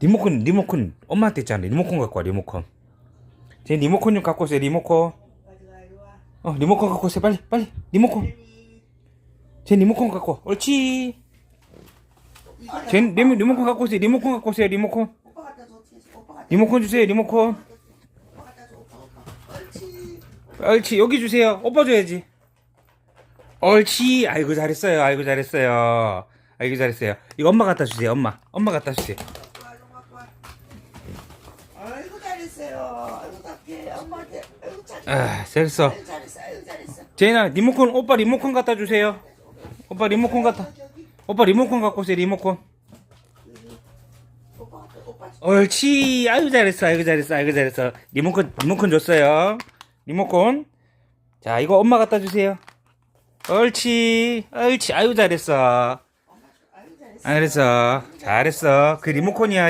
리모컨 리모컨. 엄마한테 있잖아. 리모컨 갖고 와 리모컨. 제 리모컨 좀 갖고 오세요 리모컨. 어 리모컨 갖고 오세요. 빨리 빨리. 리모컨. 제 리모컨 갖고 와. 옳지. 제 리모, 리모컨 갖고 오세요. 리모컨 갖고 오세요 리모컨. 리모컨 주세요 리모컨. 옳지. 여기 주세요. 오빠 줘야지. 옳지. 아이고 잘했어요. 아이고 잘했어요. 아이고 잘했어요. 이거 엄마 갖다 주세요 엄마. 엄마 갖다 주세요. 아이고 잘했어요. 아이고 딱해. 엄마한테. 아이고 잘했어. 아 잘했어 아이고 잘했어. 아이고 잘했어. 제인아 리모컨 오빠 리모컨 갖다 주세요 오빠 리모컨 갖다 오빠 리모컨 갖고 오세요 리모컨 오빠 오빠. 옳지 아이고 잘했어 아이고 잘했어 아이고 잘했어 리모컨 리모컨 줬어요 리모컨 자 이거 엄마 갖다 주세요 옳지 옳지 아이고 잘했어 아이고 잘했어. 잘했어 잘했어 그 리모컨이야